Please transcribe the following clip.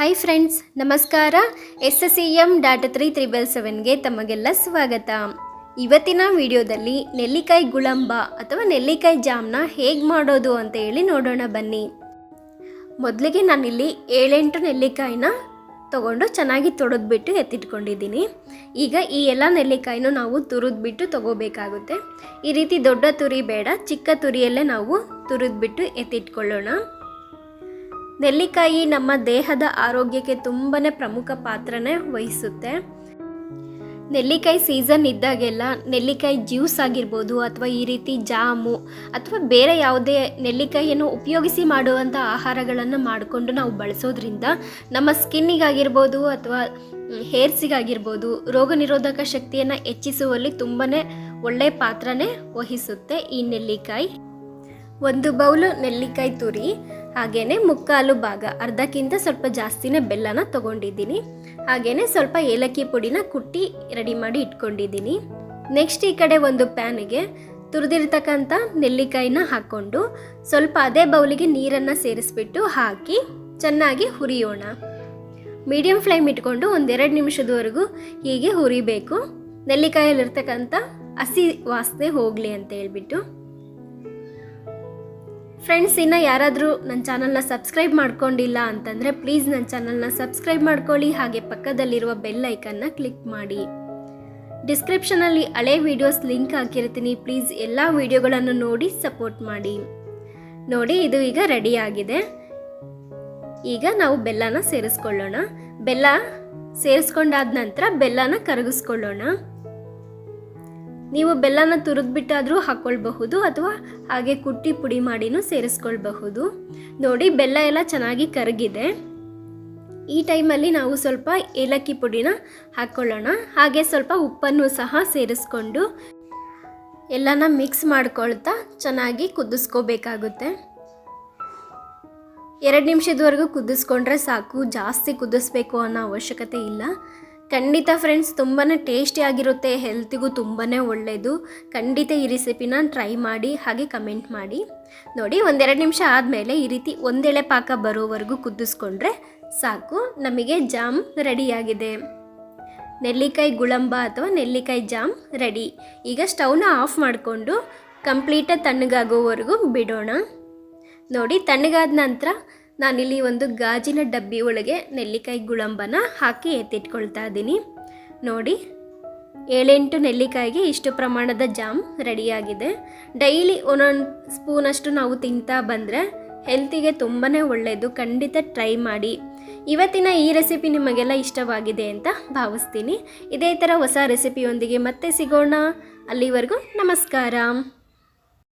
Hi friends ನಮಸ್ಕಾರ. S S C M data three triple ಸೆವೆನ್ಗೆ ತಮಗೆಲ್ಲ ಸ್ವಾಗತ. ಇವತ್ತಿನ ವಿಡಿಯೋದಲ್ಲಿ ನೆಲ್ಲಿಕಾಯಿ ಗುಳಂಬ ಅಥವಾ ನೆಲ್ಲಿಕಾಯಿ ಜಾಮ್ನ ಹೇಗೆ ಮಾಡೋದು ಅಂತ ಹೇಳಿ ನೋಡೋಣ ಬನ್ನಿ. ಮೊದಲಿಗೆ ನಾನಿಲ್ಲಿ ಏಳೆಂಟು ನೆಲ್ಲಿಕಾಯಿನ ತಗೊಂಡು ಚೆನ್ನಾಗಿ ತೊಳೆದ್ಬಿಟ್ಟು ಎತ್ತಿಟ್ಕೊಂಡಿದ್ದೀನಿ. ಈಗ ಈ ಎಲ್ಲ ನೆಲ್ಲಿಕಾಯಿನೂ ನಾವು ತುರಿದ್ಬಿಟ್ಟು ತಗೋಬೇಕಾಗುತ್ತೆ. ಈ ರೀತಿ ದೊಡ್ಡ ತುರಿ ಬೇಡ, ಚಿಕ್ಕ ತುರಿಯಲ್ಲೇ ನಾವು ತುರಿದ್ಬಿಟ್ಟು ಎತ್ತಿಟ್ಕೊಳ್ಳೋಣ. ನೆಲ್ಲಿಕಾಯಿ ನಮ್ಮ ದೇಹದ ಆರೋಗ್ಯಕ್ಕೆ ತುಂಬಾ ಪ್ರಮುಖ ಪಾತ್ರನೇ ವಹಿಸುತ್ತೆ. ನೆಲ್ಲಿಕಾಯಿ ಸೀಸನ್ ಇದ್ದಾಗೆಲ್ಲ ನೆಲ್ಲಿಕಾಯಿ ಜ್ಯೂಸ್ ಆಗಿರ್ಬೋದು ಅಥವಾ ಈ ರೀತಿ ಜಾಮು ಅಥವಾ ಬೇರೆ ಯಾವುದೇ ನೆಲ್ಲಿಕಾಯಿಯನ್ನು ಉಪಯೋಗಿಸಿ ಮಾಡುವಂಥ ಆಹಾರಗಳನ್ನು ಮಾಡಿಕೊಂಡು ನಾವು ಬಳಸೋದ್ರಿಂದ ನಮ್ಮ ಸ್ಕಿನ್ನಿಗಾಗಿರ್ಬೋದು ಅಥವಾ ಹೇರ್ಸಿಗಾಗಿರ್ಬೋದು ರೋಗ ನಿರೋಧಕ ಶಕ್ತಿಯನ್ನು ಹೆಚ್ಚಿಸುವಲ್ಲಿ ತುಂಬಾ ಒಳ್ಳೆಯ ಪಾತ್ರನೇ ವಹಿಸುತ್ತೆ ಈ ನೆಲ್ಲಿಕಾಯಿ. ಒಂದು ಬೌಲು ನೆಲ್ಲಿಕಾಯಿ ತುರಿ ಹಾಗೇನೆ ಮುಕ್ಕಾಲು ಭಾಗ, ಅರ್ಧಕ್ಕಿಂತ ಸ್ವಲ್ಪ ಜಾಸ್ತಿನೇ ಬೆಲ್ಲನ ತಗೊಂಡಿದ್ದೀನಿ. ಹಾಗೇನೆ ಸ್ವಲ್ಪ ಏಲಕ್ಕಿ ಪುಡಿನ ಕುಟ್ಟಿ ರೆಡಿ ಮಾಡಿ ಇಟ್ಕೊಂಡಿದ್ದೀನಿ. ನೆಕ್ಸ್ಟ್ ಈ ಕಡೆ ಒಂದು ಪ್ಯಾನಿಗೆ ತುರಿದಿರ್ತಕ್ಕಂಥ ನೆಲ್ಲಿಕಾಯಿನ ಹಾಕ್ಕೊಂಡು ಸ್ವಲ್ಪ ಅದೇ ಬೌಲಿಗೆ ನೀರನ್ನು ಸೇರಿಸ್ಬಿಟ್ಟು ಹಾಕಿ ಚೆನ್ನಾಗಿ ಹುರಿಯೋಣ. ಮೀಡಿಯಂ ಫ್ಲೇಮ್ ಇಟ್ಕೊಂಡು ಒಂದೆರಡು ನಿಮಿಷದವರೆಗೂ ಹೀಗೆ ಹುರಿಬೇಕು. ನೆಲ್ಲಿಕಾಯಲ್ಲಿರ್ತಕ್ಕಂಥ ಹಸಿ ವಾಸನೆ ಹೋಗಲಿ ಅಂತ ಹೇಳ್ಬಿಟ್ಟು. ಫ್ರೆಂಡ್ಸ್ ಇನ್ನು ಯಾರಾದರೂ ನನ್ನ ಚಾನಲ್ನ ಸಬ್ಸ್ಕ್ರೈಬ್ ಮಾಡ್ಕೊಂಡಿಲ್ಲ ಅಂತಂದರೆ ಪ್ಲೀಸ್ ನನ್ನ ಚಾನಲ್ನ ಸಬ್ಸ್ಕ್ರೈಬ್ ಮಾಡ್ಕೊಳ್ಳಿ. ಹಾಗೆ ಪಕ್ಕದಲ್ಲಿರುವ ಬೆಲ್ ಐಕನ್ನ ಕ್ಲಿಕ್ ಮಾಡಿ. ಡಿಸ್ಕ್ರಿಪ್ಷನಲ್ಲಿ ಹಳೆ ವಿಡಿಯೋಸ್ ಲಿಂಕ್ ಹಾಕಿರ್ತೀನಿ. ಪ್ಲೀಸ್ ಎಲ್ಲ ವಿಡಿಯೋಗಳನ್ನು ನೋಡಿ ಸಪೋರ್ಟ್ ಮಾಡಿ. ನೋಡಿ, ಇದು ಈಗ ರೆಡಿ ಆಗಿದೆ. ಈಗ ನಾವು ಬೆಲ್ಲನ ಸೇರಿಸ್ಕೊಳ್ಳೋಣ. ಬೆಲ್ಲ ಸೇರಿಸ್ಕೊಂಡಾದ ನಂತರ ಬೆಲ್ಲನ ಕರಗಿಸ್ಕೊಳ್ಳೋಣ. ನೀವು ಬೆಲ್ಲನ ತುರಿದ್ಬಿಟ್ಟಾದರೂ ಹಾಕ್ಕೊಳ್ಬಹುದು ಅಥವಾ ಹಾಗೆ ಕುಟ್ಟಿ ಪುಡಿ ಮಾಡಿನೂ ಸೇರಿಸ್ಕೊಳ್ಬಹುದು. ನೋಡಿ, ಬೆಲ್ಲ ಎಲ್ಲ ಚೆನ್ನಾಗಿ ಕರಗಿದೆ. ಈ ಟೈಮಲ್ಲಿ ನಾವು ಸ್ವಲ್ಪ ಏಲಕ್ಕಿ ಪುಡಿನ ಹಾಕ್ಕೊಳ್ಳೋಣ ಹಾಗೆ ಸ್ವಲ್ಪ ಉಪ್ಪನ್ನು ಸಹ ಸೇರಿಸ್ಕೊಂಡು ಎಲ್ಲನ ಮಿಕ್ಸ್ ಮಾಡ್ಕೊಳ್ತಾ ಚೆನ್ನಾಗಿ ಕುದಿಸ್ಕೋಬೇಕಾಗುತ್ತೆ. ಎರಡು ನಿಮಿಷದವರೆಗೂ ಕುದಿಸ್ಕೊಂಡ್ರೆ ಸಾಕು. ಜಾಸ್ತಿ ಕುದಿಸ್ಬೇಕು ಅನ್ನೋ ಅವಶ್ಯಕತೆ ಇಲ್ಲ. ಖಂಡಿತ ಫ್ರೆಂಡ್ಸ್ ತುಂಬಾ ಟೇಸ್ಟಿ ಆಗಿರುತ್ತೆ ಹೆಲ್ತಿಗೂ ತುಂಬಾ ಒಳ್ಳೆಯದು ಖಂಡಿತ ಈ ರೆಸಿಪಿನ ಟ್ರೈ ಮಾಡಿ, ಹಾಗೆ ಕಮೆಂಟ್ ಮಾಡಿ. ನೋಡಿ, ಒಂದೆರಡು ನಿಮಿಷ ಆದಮೇಲೆ ಈ ರೀತಿ ಒಂದೆಳೆ ಪಾಕ ಬರೋವರೆಗೂ ಕುದಿಸ್ಕೊಂಡ್ರೆ ಸಾಕು. ನಮಗೆ ಜಾಮ್ ರೆಡಿಯಾಗಿದೆ ನೆಲ್ಲಿಕಾಯಿ ಗುಳಂಬ ಅಥವಾ ನೆಲ್ಲಿಕಾಯಿ ಜಾಮ್ ರೆಡಿ ಈಗ ಸ್ಟವ್ನ ಆಫ್ ಮಾಡಿಕೊಂಡು ಕಂಪ್ಲೀಟಾಗಿ ತಣ್ಣಗಾಗೋವರೆಗೂ ಬಿಡೋಣ. ನೋಡಿ, ತಣ್ಣಗಾದ ನಂತರ ನಾನಿಲ್ಲಿ ಒಂದು ಗಾಜಿನ ಡಬ್ಬಿ ಒಳಗೆ ನೆಲ್ಲಿಕಾಯಿ ಗುಳಂಬನ ಹಾಕಿ ಎತ್ತಿಟ್ಕೊಳ್ತಾ ಇದ್ದೀನಿ. ನೋಡಿ, ಏಳೆಂಟು ನೆಲ್ಲಿಕಾಯಿಗೆ ಇಷ್ಟು ಪ್ರಮಾಣದ ಜಾಮ್ ರೆಡಿಯಾಗಿದೆ. ಡೈಲಿ ಒಂದೊಂದು ಸ್ಪೂನಷ್ಟು ನಾವು ತಿಂತಾ ಬಂದರೆ ಹೆಲ್ತಿಗೆ ತುಂಬಾ ಒಳ್ಳೆಯದು ಖಂಡಿತ ಟ್ರೈ ಮಾಡಿ. ಇವತ್ತಿನ ಈ ರೆಸಿಪಿ ನಿಮಗೆಲ್ಲ ಇಷ್ಟವಾಗಿದೆ ಅಂತ ಭಾವಿಸ್ತೀನಿ. ಇದೇ ಥರ ಹೊಸ ರೆಸಿಪಿಯೊಂದಿಗೆ ಮತ್ತೆ ಸಿಗೋಣ. ಅಲ್ಲಿವರೆಗೂ ನಮಸ್ಕಾರ.